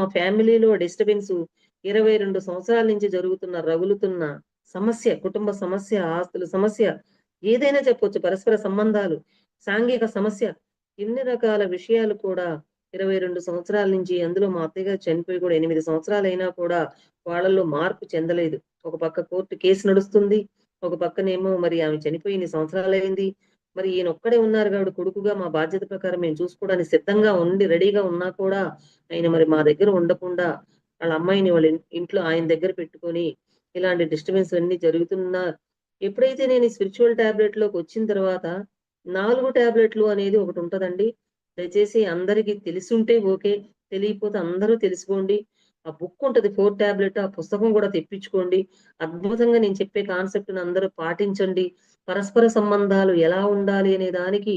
మా ఫ్యామిలీలో డిస్టర్బెన్స్ ఇరవై రెండు సంవత్సరాల నుంచి జరుగుతున్న రగులుతున్న సమస్య కుటుంబ సమస్య ఆస్తుల సమస్య ఏదైనా చెప్పొచ్చు పరస్పర సంబంధాలు సాంఘిక సమస్య ఇన్ని రకాల విషయాలు కూడా ఇరవై రెండు సంవత్సరాల నుంచి అందులో మా అత్తయ్య చనిపోయి కూడా ఎనిమిది సంవత్సరాలు అయినా కూడా వాళ్ళల్లో మార్పు చెందలేదు. ఒక పక్క కోర్టు కేసు నడుస్తుంది ఒక పక్కనేమో మరి ఆమె చనిపోయి ఇన్ని సంవత్సరాలు అయింది మరి ఈయన ఒక్కడే ఉన్నారు కాబట్టి కొడుకుగా మా బాధ్యత ప్రకారం మేము చూసుకోవడానికి సిద్ధంగా ఉండి రెడీగా ఉన్నా కూడా ఆయన మరి మా దగ్గర ఉండకుండా వాళ్ళ అమ్మాయిని వాళ్ళ ఇంట్లో ఆయన దగ్గర పెట్టుకొని ఇలాంటి డిస్టర్బెన్స్ అన్ని జరుగుతున్నా ఎప్పుడైతే నేను స్పిరిచువల్ టాబ్లెట్లోకి వచ్చిన తర్వాత నాలుగు టాబ్లెట్లు అనేది ఒకటి ఉంటదండి. దయచేసి అందరికీ తెలిసుంటే ఓకే తెలియకపోతే అందరూ తెలుసుకోండి. ఆ బుక్ ఉంటది ఫోర్ టాబ్లెట్ ఆ పుస్తకం కూడా తెప్పించుకోండి. అద్భుతంగా నేను చెప్పే కాన్సెప్ట్ అందరూ పాటించండి. పరస్పర సంబంధాలు ఎలా ఉండాలి అనే దానికి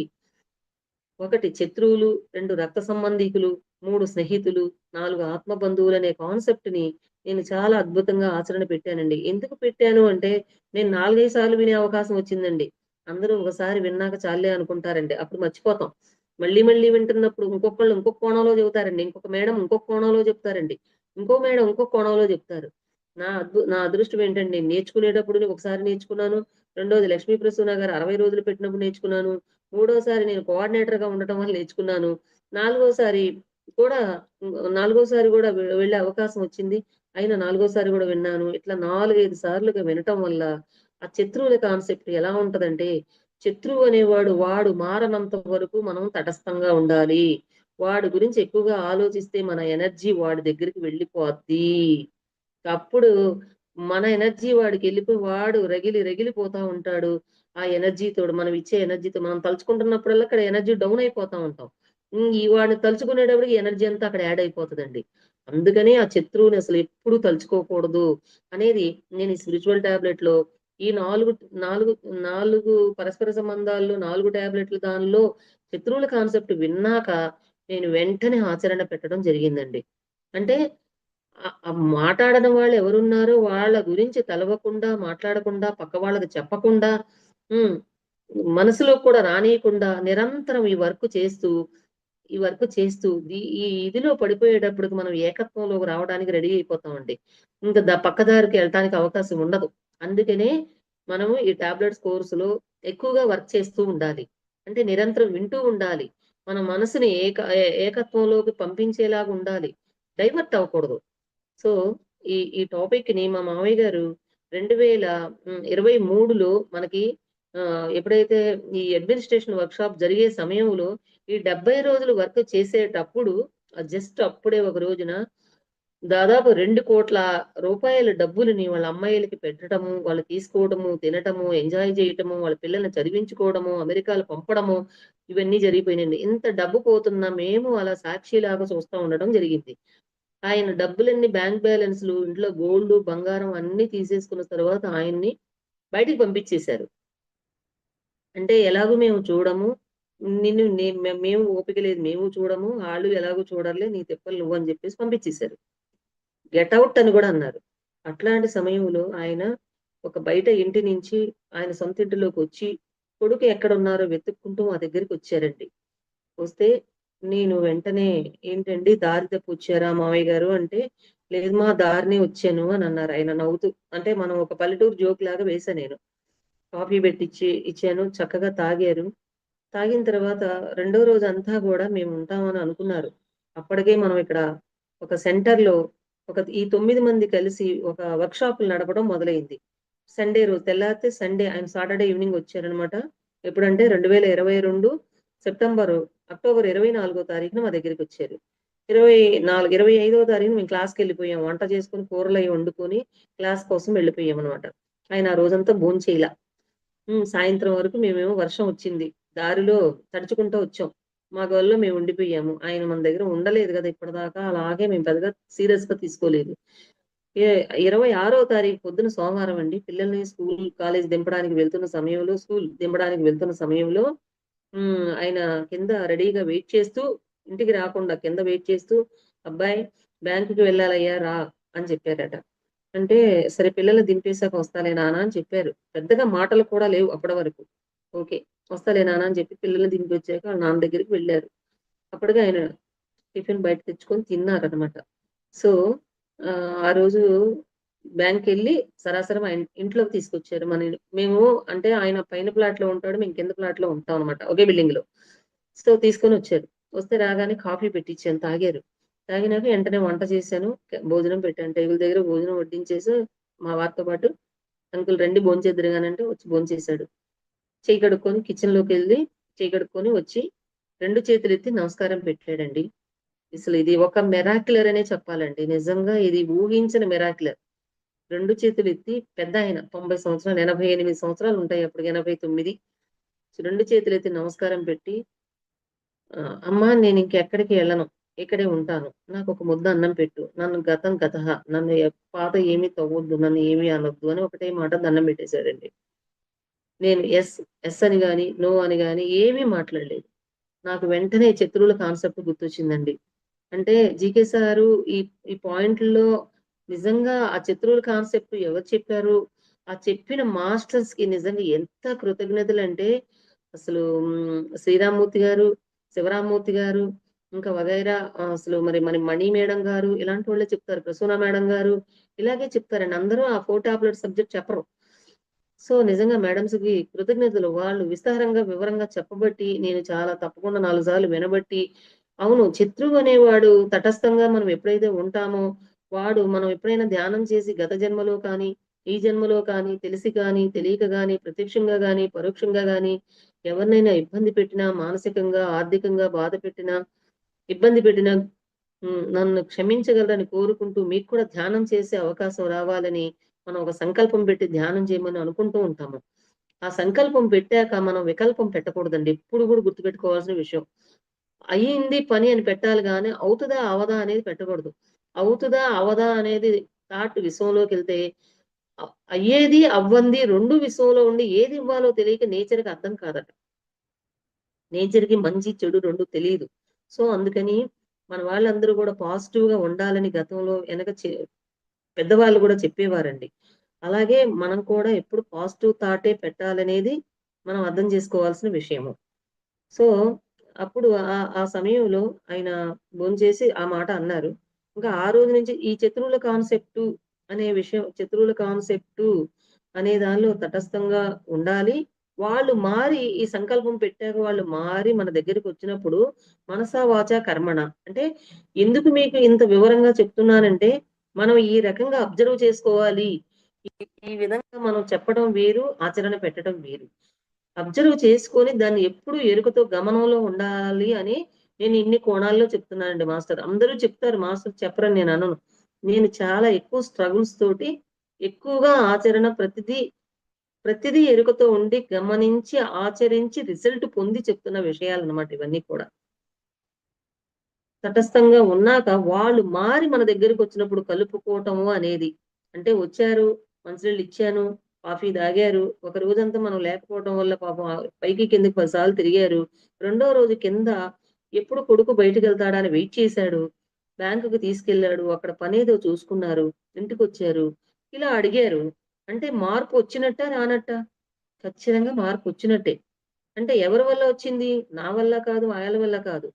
ఒకటి శత్రువులు రెండు రక్త సంబంధికులు మూడు స్నేహితులు నాలుగు ఆత్మ బంధువులు అనే కాన్సెప్ట్ని నేను చాలా అద్భుతంగా ఆచరణ పెట్టానండి. ఎందుకు పెట్టాను అంటే నేను నాలుగైదు సార్లు వినే అవకాశం వచ్చిందండి. అందరూ ఒకసారి విన్నాక చాలే అనుకుంటారండి. అప్పుడు మర్చిపోతాం. మళ్ళీ మళ్ళీ వింటున్నప్పుడు ఇంకొకళ్ళు ఇంకొక కోణంలో చెబుతారండి. ఇంకొక మేడం ఇంకొక కోణంలో చెప్తారండి ఇంకో మేడం ఇంకొక కోణంలో చెప్తారు నా అద్భు నా అదృష్టం ఏంటంటే నేను నేర్చుకునేటప్పుడు ఒకసారి నేర్చుకున్నాను. రెండోది లక్ష్మీ ప్రసూన గారు అరవై రోజులు పెట్టినప్పుడు నేర్చుకున్నాను. మూడోసారి నేను కోఆర్డినేటర్గా ఉండటం వల్ల నేర్చుకున్నాను. నాలుగోసారి కూడా నాలుగోసారి కూడా వెళ్ళే అవకాశం వచ్చింది. అయినా నాలుగోసారి కూడా విన్నాను. ఇట్లా నాలుగైదు సార్లుగా వినటం వల్ల ఆ శత్రువుల కాన్సెప్ట్ ఎలా ఉంటదంటే శత్రువు అనేవాడు వాడు మారనంత వరకు మనం తటస్థంగా ఉండాలి. వాడి గురించి ఎక్కువగా ఆలోచిస్తే మన ఎనర్జీ వాడి దగ్గరికి వెళ్ళిపోద్ది. అప్పుడు మన ఎనర్జీ వాడికి వెళ్ళిపోయి వాడు రగిలి రగిలిపోతా ఉంటాడు. ఆ ఎనర్జీతో మనం ఇచ్చే ఎనర్జీతో మనం తలుచుకుంటున్నప్పుడల్లా అక్కడ ఎనర్జీ డౌన్ అయిపోతా ఉంటాం. ఈ వాడిని తలుచుకునేటప్పటికి ఎనర్జీ అంతా అక్కడ యాడ్ అయిపోతుందండి. అందుకనే ఆ శత్రువుని అసలు ఎప్పుడు తలుచుకోకూడదు అనేది నేను ఈ స్పిరిచువల్ టాబ్లెట్లో ఈ నాలుగు నాలుగు నాలుగు పరస్పర సంబంధాల్లో నాలుగు టాబ్లెట్లు దానిలో శత్రువుల కాన్సెప్ట్ విన్నాక నేను వెంటనే ఆచరణ పెట్టడం జరిగిందండి. అంటే మాట్లాడని వాళ్ళు ఎవరున్నారో వాళ్ళ గురించి తలవకుండా మాట్లాడకుండా పక్క వాళ్ళకి చెప్పకుండా మనసులో కూడా రానియకుండా నిరంతరం ఈ వర్క్ చేస్తూ ఈ వర్క్ చేస్తూ ఈ- ఇదిలో పడిపోయేటప్పటికి మనం ఏకత్వంలోకి రావడానికి రెడీ అయిపోతామండి. ఇంకా దా పక్కదారికి వెళ్ళటానికి అవకాశం ఉండదు. అందుకనే మనము ఈ టాబ్లెట్స్ కోర్సులో ఎక్కువగా వర్క్ చేస్తూ ఉండాలి. అంటే నిరంతరం వింటూ ఉండాలి. మన మనసుని ఏక ఏకత్వంలోకి పంపించేలాగా ఉండాలి. డైవర్ట్ అవ్వకూడదు. సో ఈ ఈ టాపిక్ని మా మామయ్య గారు రెండు వేల ఇరవై మూడులో మనకి ఎప్పుడైతే ఈ అడ్మినిస్ట్రేషన్ వర్క్ షాప్ జరిగే సమయంలో ఈ డెబ్బై రోజులు వర్క్ చేసేటప్పుడు జస్ట్ అప్పుడే ఒక రోజున దాదాపు రెండు కోట్ల రూపాయల డబ్బులని వాళ్ళ అమ్మాయిలకి పెట్టడము వాళ్ళు తీసుకోవడము తినటము ఎంజాయ్ చేయటము వాళ్ళ పిల్లల్ని చదివించుకోవడము అమెరికాలో పంపడము ఇవన్నీ జరిగిపోయినాయండి. ఇంత డబ్బు పోతున్నా మేము అలా సాక్షిలాగా చూస్తూ ఉండడం జరిగింది. ఆయన డబ్బులన్నీ బ్యాంక్ బ్యాలెన్స్లు ఇంట్లో గోల్డ్ బంగారం అన్ని తీసేసుకున్న తర్వాత ఆయన్ని బయటికి పంపించేశారు. అంటే ఎలాగో మేము చూడము. నిన్ను మేము ఓపిక లేదు మేము చూడము. వాళ్ళు ఎలాగో చూడాలి నీ తిప్పలు నువ్వు అని చెప్పేసి పంపించేశారు. గెట్ అవుట్ అని కూడా అన్నారు. అట్లాంటి సమయంలో ఆయన ఒక బయట ఇంటి నుంచి ఆయన సొంత ఇంటిలోకి వచ్చి కొడుకు ఎక్కడ ఉన్నారో వెతుక్కుంటూ మా దగ్గరికి వచ్చారండి. వస్తే నేను వెంటనే ఏంటండి దారి తప్పి మామయ్య మావయ్య గారు? అంటే లేదు మా దారినే వచ్చాను అని అన్నారు. ఆయన నవ్వుతూ అంటే మనం ఒక పల్లెటూరు జోక్ లాగా వేసా నేను. కాఫీ పెట్టిచ్చి ఇచ్చాను చక్కగా తాగారు. తాగిన తర్వాత రెండో రోజు అంతా కూడా మేము ఉంటామని అనుకున్నారు. అప్పటికే మనం ఇక్కడ ఒక సెంటర్లో ఒక ఈ తొమ్మిది మంది కలిసి ఒక వర్క్ నడపడం మొదలైంది. సండే రోజు తెల్లారితే సండే ఆయన సాటర్డే ఈవినింగ్ వచ్చారనమాట ఎప్పుడంటే రెండు వేల ఇరవై రెండు సెప్టెంబర్ అక్టోబర్ ఇరవై నాలుగో తారీఖున మా దగ్గరికి వచ్చారు. ఇరవై నాలుగు ఇరవై ఐదో తారీఖున మేము క్లాస్కి వెళ్ళిపోయాం. వంట చేసుకుని కూరలు అవి వండుకొని క్లాస్ కోసం వెళ్ళిపోయాం అనమాట ఆయన ఆ రోజంతా భోంచేయలా ఉమ్, సాయంత్రం వరకు మేమేమో వర్షం వచ్చింది. దారిలో తడుచుకుంటూ వచ్చాం. మా గోల్లో మేము ఉండిపోయాము. ఆయన మన దగ్గర ఉండలేదు కదా ఇప్పటిదాకా. అలాగే మేము పెద్దగా సీరియస్గా తీసుకోలేదు. ఏ- ఇరవై ఆరో తారీఖు పొద్దున సోమవారం అండి. పిల్లల్ని స్కూల్ కాలేజ్ దింపడానికి వెళ్తున్న సమయంలో స్కూల్ దింపడానికి వెళ్తున్న సమయంలో ఆయన కింద రెడీగా వెయిట్ చేస్తూ ఇంటికి రాకుండా కింద వెయిట్ చేస్తూ అబ్బాయి బ్యాంకుకి వెళ్ళాలయ్యా రా అని చెప్పారట. అంటే సరే పిల్లలు దింపేశాక వస్తాలే నాన్న అని చెప్పారు. పెద్దగా మాటలు కూడా లేవు అప్పటి వరకు. ఓకే వస్తాలే నాన్న అని చెప్పి పిల్లల్ని దింపి వచ్చాక నాన్న దగ్గరికి వెళ్ళారు. అప్పటిగా ఆయన టిఫిన్ బయట తెచ్చుకొని తిన్నారనమాట సో ఆ రోజు బ్యాంక్ వెళ్ళి సరాసరి మా ఇంట్లోకి తీసుకొచ్చారు. మన మేము అంటే ఆయన పైన ప్లాట్లో ఉంటాడు మేము కింద ప్లాట్లో ఉంటాం అనమాట ఒకే బిల్డింగ్లో సో తీసుకొని వచ్చారు. వస్తే రాగానే కాఫీ పెట్టించాను తాగారు. తాగినాక వెంటనే వంట చేశాను భోజనం పెట్టాను. టేబుల్ దగ్గర భోజనం వడ్డించేసి మా వారితో పాటు అంకుల్ రండి భోంచేద్దరు అంటే వచ్చి భోంచేశాడు. చేయి కడుక్కొని కిచెన్లోకి వెళ్ళి చేయి కడుక్కొని వచ్చి రెండు చేతులు ఎత్తి నమస్కారం పెట్టాడండి. అసలు ఇది ఒక మెరాక్యులర్ అనే చెప్పాలండి. నిజంగా ఇది ఊహించిన మెరాక్యులర్ రెండు చేతులు ఎత్తి పెద్ద ఆయన తొంభై సంవత్సరాలు ఎనభై ఎనిమిది సంవత్సరాలు ఉంటాయి అప్పుడు ఎనభై తొమ్మిది. రెండు చేతులు ఎత్తి నమస్కారం పెట్టి అమ్మా నేను ఇంకెక్కడికి వెళ్ళను ఇక్కడే ఉంటాను. నాకు ఒక ముద్ద అన్నం పెట్టు. నన్ను గతం గత నన్ను పాత ఏమీ తవ్వద్దు నన్ను ఏమీ అనొద్దు అని ఒకటే మాట దండం పెట్టేశాడండి. నేను ఎస్ ఎస్ అని కానీ నో అని కానీ ఏమీ మాట్లాడలేదు. నాకు వెంటనే శత్రువుల కాన్సెప్ట్ గుర్తొచ్చిందండి. అంటే జీకే సారు ఈ ఈ పాయింట్లో నిజంగా ఆ చిత్రుల కాన్సెప్ట్ ఎవరు చెప్పారు? ఆ చెప్పిన మాస్టర్స్కి నిజంగా ఎంత కృతజ్ఞతలు అంటే అసలు శ్రీరామ్మూర్తి గారు శివరామ్మూర్తి గారు ఇంకా వగైరా అసలు మరి మరి మణి మేడం గారు ఇలాంటి వాళ్ళే చెప్తారు. ప్రసూన మేడం గారు ఇలాగే చెప్తారండి. అందరూ ఆ ఫోర్ టాబ్లెట్ సబ్జెక్ట్ చెప్పరు. సో నిజంగా మేడమ్స్కి కృతజ్ఞతలు. వాళ్ళు విస్తారంగా వివరంగా చెప్పబట్టి నేను చాలా తప్పకుండా నాలుగు సార్లు వినబట్టి అవును శత్రువు అనేవాడు తటస్థంగా మనం ఎప్పుడైతే ఉంటామో వాడు మనం ఎప్పుడైనా ధ్యానం చేసి గత జన్మలో కానీ ఈ జన్మలో కానీ తెలిసి కానీ తెలియక కానీ ప్రత్యక్షంగా కానీ పరోక్షంగా కానీ ఎవరినైనా ఇబ్బంది పెట్టినా మానసికంగా ఆర్థికంగా బాధ పెట్టినా ఇబ్బంది పెట్టిన నన్ను క్షమించగలరని కోరుకుంటూ మీకు కూడా ధ్యానం చేసే అవకాశం రావాలని మనం ఒక సంకల్పం పెట్టి ధ్యానం చేయమని అనుకుంటూ ఉంటాము. ఆ సంకల్పం పెట్టాక మనం వికల్పం పెట్టకూడదండి. ఎప్పుడు కూడా గుర్తుపెట్టుకోవాల్సిన విషయం. అయ్యింది పని అని పెట్టాలి కానీ అవుతుందా అవదా అనేది పెట్టకూడదు. అవుతుందా? అవదా? అనేది థాట్ విశ్వంలోకి వెళ్తే అయ్యేది అవ్వంది రెండు విషయంలో ఉండి ఏది ఇవ్వాలో తెలియక నేచర్కి అర్థం కాదట. నేచర్కి మంచి చెడు రెండు తెలియదు. సో అందుకని మన వాళ్ళందరూ కూడా పాజిటివ్గా ఉండాలని గతంలో వెనక పెద్దవాళ్ళు కూడా చెప్పేవారండి. అలాగే మనం కూడా ఎప్పుడు పాజిటివ్ థాటే పెట్టాలనేది మనం అర్థం చేసుకోవాల్సిన విషయము. సో అప్పుడు ఆ ఆ సమయంలో ఆయన భోంచేసి ఆ మాట అన్నారు. ఇంకా ఆ రోజు నుంచి ఈ శత్రువుల కాన్సెప్ట్ అనే విషయం శత్రువుల కాన్సెప్ట్ అనే దానిలో తటస్థంగా ఉండాలి. వాళ్ళు మారి ఈ సంకల్పం పెట్టాక వాళ్ళు మారి మన దగ్గరికి వచ్చినప్పుడు మనసా వాచ కర్మణ. అంటే ఎందుకు మీకు ఇంత వివరంగా చెప్తున్నానంటే మనం ఈ రకంగా అబ్జర్వ్ చేసుకోవాలి. ఈ విధంగా మనం చెప్పడం వేరు ఆచరణ పెట్టడం వేరు అబ్జర్వ్ చేసుకొని దాన్ని ఎప్పుడు ఎరుకతో గమనంలో ఉండాలి అని నేను ఇన్ని కోణాల్లో చెప్తున్నానండి మాస్టర్. అందరూ చెప్తారు మాస్టర్ చెప్పరని నేను అనను. నేను చాలా ఎక్కువ స్ట్రగుల్స్ తోటి ఎక్కువగా ఆచరణ ప్రతిదీ ప్రతిదీ ఎరుకతో ఉండి గమనించి ఆచరించి రిజల్ట్ పొంది చెప్తున్న విషయాలు అనమాట ఇవన్నీ కూడా. తటస్థంగా ఉన్నాక వాళ్ళు మారి మన దగ్గరికి వచ్చినప్పుడు కలుపుకోవటము అనేది. అంటే వచ్చారు మంచినీళ్ళు ఇచ్చాను కాఫీ తాగారు ఒక రోజంతా మనం లేకపోవడం వల్ల పాపం పైకి కిందకి పదిసార్లు తిరిగారు రెండో రోజు కింద ఎప్పుడు కొడుకు బయటకు వెళ్తాడని వెయిట్ చేశాడు. బ్యాంకుకు తీసుకెళ్ళాడు అక్కడ పనేదో చూసుకున్నారు. ఇంటికి వచ్చారు ఇలా అడిగారు. అంటే మార్పు వచ్చినట్ట రానట్ట? ఖచ్చితంగా మార్పు వచ్చినట్టే. అంటే ఎవరి వల్ల వచ్చింది? నా వల్ల కాదు ఆయన వల్ల కాదు.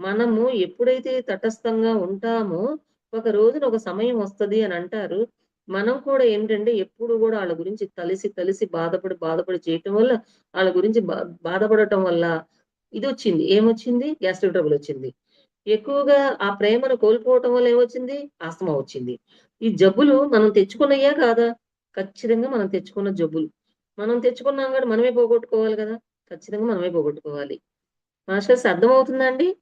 మనము ఎప్పుడైతే తటస్థంగా ఉంటామో ఒక రోజున ఒక సమయం వస్తుంది అని అంటారు. మనం కూడా ఏంటంటే ఎప్పుడు కూడా వాళ్ళ గురించి కలిసి కలిసి బాధపడి బాధపడి చేయటం వల్ల వాళ్ళ గురించి బాధపడటం వల్ల ఇది వచ్చింది ఏమొచ్చింది? గ్యాస్ట్రిక్ ట్రబుల్ వచ్చింది. ఎక్కువగా ఆ ప్రేమను కోల్పోవటం వల్ల ఏమొచ్చింది? ఆస్తమా వచ్చింది. ఈ జబ్బులు మనం తెచ్చుకున్నయ్యా కాదా? ఖచ్చితంగా మనం తెచ్చుకున్న జబ్బులు. మనం తెచ్చుకున్నాం కూడా మనమే పోగొట్టుకోవాలి కదా? ఖచ్చితంగా మనమే పోగొట్టుకోవాలి. మాస్టర్స్ అర్థమవుతుందా అండి?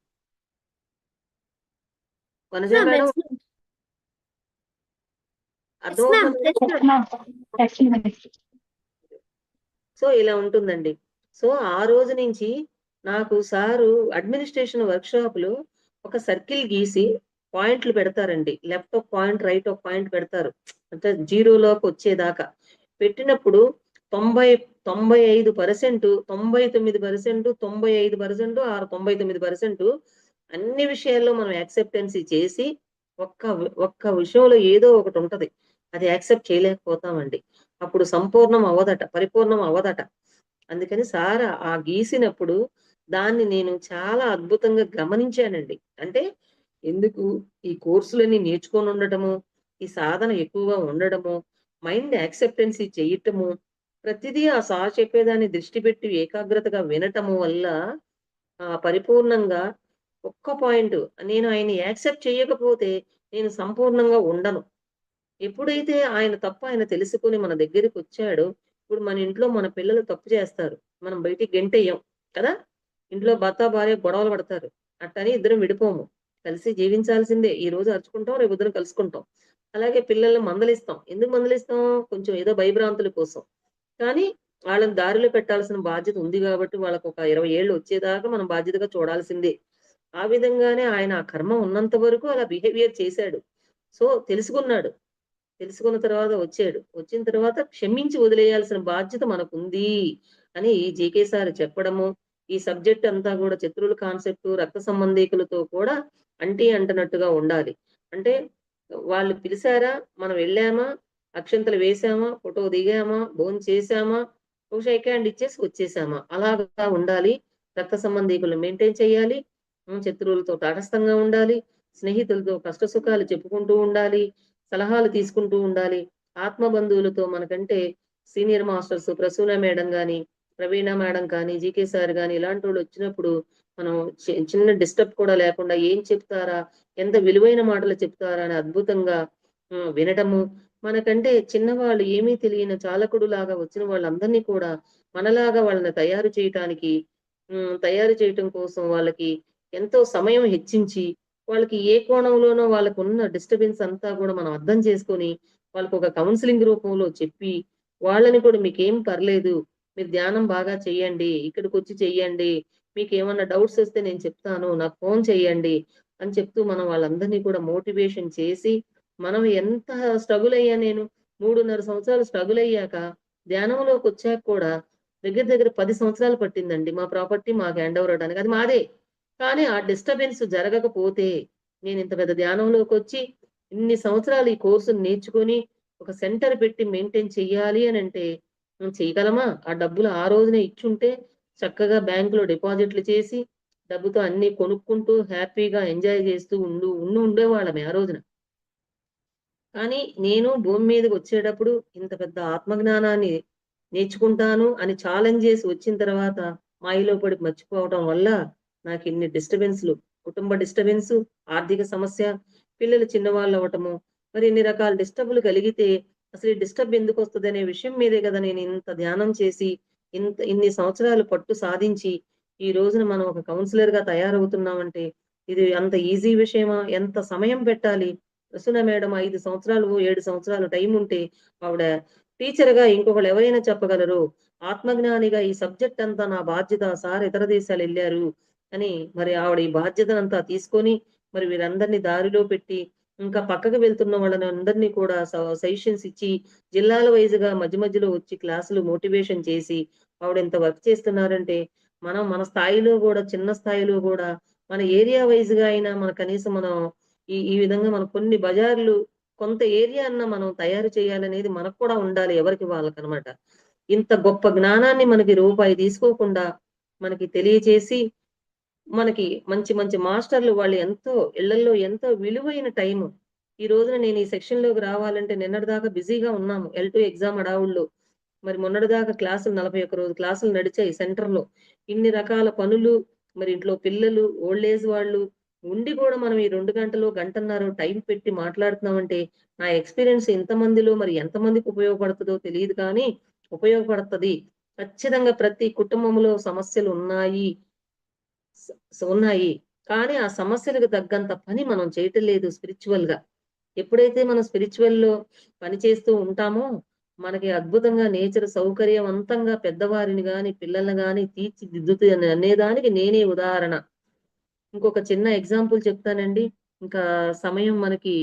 సో ఇలా ఉంటుందండి. సో ఆ రోజు నుంచి నాకు సారు అడ్మినిస్ట్రేషన్ వర్క్ షాప్లో ఒక సర్కిల్ గీసి పాయింట్లు పెడతారండి. లెఫ్ట్ ఒక పాయింట్ రైట్ ఒక పాయింట్ పెడతారు. అంటే జీరోలోకి వచ్చేదాకా. పెట్టినప్పుడు తొంభై తొంభై ఐదు పర్సెంట్ తొంభై తొమ్మిది పర్సెంట్ తొంభై ఐదు పర్సెంట్ ఆరు తొంభై తొమ్మిది పర్సెంట్ అన్ని విషయాల్లో మనం యాక్సెప్టెన్సీ చేసి ఒక్క ఒక్క విషయంలో ఏదో ఒకటి ఉంటది. అది యాక్సెప్ట్ చేయలేకపోతామండి. అప్పుడు సంపూర్ణం అవ్వదట పరిపూర్ణం అవ్వదట అందుకని సార్ ఆ గీసినప్పుడు దాన్ని నేను చాలా అద్భుతంగా గమనించానండి అంటే ఎందుకు ఈ కోర్సులన్నీ నేర్చుకొని ఉండటము, ఈ సాధన ఎక్కువగా ఉండడము, మైండ్ యాక్సెప్టెన్సీ చేయటము, ప్రతిదీ ఆ సార్ చెప్పేదాన్ని దృష్టి పెట్టి ఏకాగ్రతగా వినటము వల్ల ఆ పరిపూర్ణంగా ఒక్క పాయింట్ నేను ఆయన్ని యాక్సెప్ట్ చేయకపోతే నేను సంపూర్ణంగా ఉండను. ఎప్పుడైతే ఆయన తప్పు ఆయన తెలుసుకొని మన దగ్గరికి వచ్చాడో ఇప్పుడు మన ఇంట్లో మన పిల్లలు తప్పు చేస్తారు. మనం బయటికి గెంటెయ్యం కదా! ఇంట్లో భర్త, భార్య గొడవలు పడతారు. అట్టని ఇద్దరం విడిపోము. కలిసి జీవించాల్సిందే. ఈ రోజు అరుచుకుంటాం, ఇద్దరం కలుసుకుంటాం. అలాగే పిల్లల్ని మందలిస్తాం. ఎందుకు మందలిస్తాం? కొంచెం ఏదో భయభ్రాంతుల కోసం. కానీ వాళ్ళని దారిలో పెట్టాల్సిన బాధ్యత ఉంది కాబట్టి వాళ్ళకు ఒక ఇరవై ఏళ్ళు వచ్చేదాకా మనం బాధ్యతగా చూడాల్సిందే. ఆ విధంగానే ఆయన ఆ కర్మ ఉన్నంత వరకు అలా బిహేవియర్ చేశాడు. సో, తెలుసుకున్నాడు. తెలుసుకున్న తర్వాత వచ్చాడు. వచ్చిన తర్వాత క్షమించి వదిలేయాల్సిన బాధ్యత మనకుంది అని జేకే సార్ చెప్పడము, ఈ సబ్జెక్ట్ అంతా కూడా శత్రువుల కాన్సెప్ట్ రక్త సంబంధీకులతో కూడా అంటీ అంటనట్టుగా ఉండాలి. అంటే వాళ్ళు పిలిచారా మనం వెళ్ళామా, అక్షంతలు వేసామా ఫోటో దిగామా, భోంచేశామా, ఒక షేక్ హ్యాండ్ ఇచ్చేసి వచ్చేసామా, అలాగా ఉండాలి. రక్త సంబంధీకులను మెయింటైన్ చేయాలి. శత్రువులతో తటస్థంగా ఉండాలి. స్నేహితులతో కష్ట సుఖాలు చెప్పుకుంటూ ఉండాలి. సలహాలు తీసుకుంటూ ఉండాలి. ఆత్మ బంధువులతో మనకంటే సీనియర్ మాస్టర్స్ ప్రసూన మేడం గాని, ప్రవీణ మేడం కానీ, జీకే సార్ కానీ ఇలాంటి వాళ్ళు వచ్చినప్పుడు మనం చి చిన్న డిస్టర్బ్ కూడా లేకుండా ఏం చెప్తారా, ఎంత విలువైన మాటలు చెప్తారా అని అద్భుతంగా వినటము. మనకంటే చిన్నవాళ్ళు ఏమీ తెలియని చాలకుడు లాగా వచ్చిన వాళ్ళందరినీ కూడా మనలాగా వాళ్ళని తయారు చేయటానికి తయారు చేయటం కోసం వాళ్ళకి ఎంతో సమయం హెచ్చించి, వాళ్ళకి ఏ కోణంలోనో వాళ్ళకున్న డిస్టర్బెన్స్ అంతా కూడా మనం అర్థం చేసుకొని, వాళ్ళకు ఒక కౌన్సిలింగ్ రూపంలో చెప్పి, వాళ్ళని కూడా మీకేం పర్లేదు. మీరు ధ్యానం బాగా చెయ్యండి చేయండి. ఇక్కడికొచ్చి చెయ్యండి. మీకేమన్నా డౌట్స్ వస్తే నేను చెప్తాను. నాకు ఫోన్ చేయండి అని చెప్తూ మనం వాళ్ళందరినీ కూడా మోటివేషన్ చేసి, మనం ఎంత స్ట్రగుల్ అయ్యా నేను 3.5 సంవత్సరాలు స్ట్రగుల్ అయ్యాక ధ్యానంలోకి వచ్చాక కూడా దగ్గర దగ్గర పది సంవత్సరాలు పట్టిందండి. మా ప్రాపర్టీ మాకు హ్యాండ్ ఓవర్ అవడానికి అది మాదే. కానీ ఆ డిస్టర్బెన్స్ జరగకపోతే నేను ఇంత పెద్ద ధ్యానంలోకి వచ్చి ఇన్ని సంవత్సరాలు ఈ కోర్సును నేర్చుకొని ఒక సెంటర్ పెట్టి మెయింటైన్ చెయ్యాలి అంటే హ్మ్. చేయగలమా? ఆ డబ్బులు ఆ రోజునే ఇచ్చుంటే చక్కగా బ్యాంకులో డిపాజిట్లు చేసి, డబ్బుతో అన్ని కొనుక్కుంటూ హ్యాపీగా ఎంజాయ్ చేస్తూ ఉండు ఉండు ఉండేవాళ్ళమే ఆ రోజున. కానీ నేను భూమి మీదకొచ్చేటప్పుడు ఇంత పెద్ద ఆత్మజ్ఞానాన్ని నేర్చుకుంటాను అని ఛాలెంజ్ చేసి వచ్చిన తర్వాత మాయలో పడి మర్చిపోవటం వల్ల నాకు ఇన్ని డిస్టర్బెన్స్‌లు, కుటుంబ డిస్టర్బెన్స్ ఆర్థిక సమస్య, పిల్లలు చిన్నవాళ్ళు అవటము మరి ఇన్ని రకాల డిస్టర్బ్‌లు కలిగితే అసలు ఈ డిస్టర్బ్ ఎందుకొస్తదనే విషయం మీదే కదా నేను ఇంత ధ్యానం చేసి, ఇంత ఇన్ని సంవత్సరాలు పట్టు సాధించి, ఈ రోజున మనం ఒక కౌన్సిలర్గా తయారవుతున్నామంటే ఇది అంత ఈజీ విషయమా? ఎంత సమయం పెట్టాలి? ప్రసూన మేడం ఐదు సంవత్సరాలు, ఏడు సంవత్సరాలు ఉంటే ఆవిడ టీచర్గా ఇంకొకళ్ళు ఎవరైనా చెప్పగలరు. ఆత్మజ్ఞానిగా ఈ సబ్జెక్ట్ అంతా నా బాధ్యత. సార్ ఇతర దేశాలు వెళ్ళారు అని మరి ఆవిడ ఈ బాధ్యతనంతా తీసుకొని, మరి వీరందరిని దారిలో పెట్టి, ఇంకా పక్కకు వెళ్తున్న వాళ్ళని అందరినీ కూడా స సజెషన్స్ ఇచ్చి, జిల్లాల వైస్‌గా మధ్య మధ్యలో వచ్చి క్లాసులు మోటివేషన్ చేసి, ఆవిడ ఎంత వర్క్ చేస్తున్నారంటే, మనం మన స్థాయిలో కూడా చిన్న స్థాయిలో కూడా మన ఏరియా వైజ్గా అయినా మన కనీసం మనం ఈ ఈ విధంగా మన కొన్ని బజార్లు కొంత ఏరియా అన్న మనం తయారు చేయాలనేది మనకు కూడా ఉండాలి ఎవరికి వాళ్ళకనమాట. ఇంత గొప్ప జ్ఞానాన్ని మనకి రూపాయి తీసుకోకుండా మనకి తెలియచేసి, మనకి మంచి మంచి మాస్టర్‌లు వాళ్ళు ఎంతో ఇళ్ళల్లో ఎంతో విలువైన టైము. ఈ రోజున నేను ఈ సెక్షన్లోకి రావాలంటే నిన్నటిదాకా బిజీగా ఉన్నాము. ఎల్ టూ ఎగ్జామ్ అడావుళ్ళు మరి మొన్నటిదాకా క్లాసులు 41 రోజు క్లాసులు నడిచాయి సెంటర్‌లో. ఇన్ని రకాల పనులు, మరి ఇంట్లో పిల్లలు, ఓల్డ్ ఏజ్ వాళ్ళు ఉండి కూడా మనం ఈ రెండు గంటలు, గంటన్నర టైం పెట్టి మాట్లాడుతున్నామంటే, నా ఎక్స్‌పీరియన్స్ ఇంతమందిలో మరి ఎంతమందికి ఉపయోగపడుతుందో తెలియదు కానీ, ఉపయోగపడుతుంది ఖచ్చితంగా ప్రతి కుటుంబంలో సమస్యలు ఉన్నాయి ఉన్నాయి. కానీ ఆ సమస్యలకు తగ్గంత పని మనం చేయటం లేదు స్పిరిచ్యువల్‌గా. ఎప్పుడైతే మనం స్పిరిచువల్లో పని చేస్తూ ఉంటామో, మనకి అద్భుతంగా నేచర్ సౌకర్యవంతంగా పెద్దవారిని గాని, పిల్లల్ని గాని తీర్చిదిద్దుతుంది అనేదానికి నేనే ఉదాహరణ. ఇంకొక చిన్న ఎగ్జాంపుల్ చెప్తానండి. ఇంకా సమయం మనకి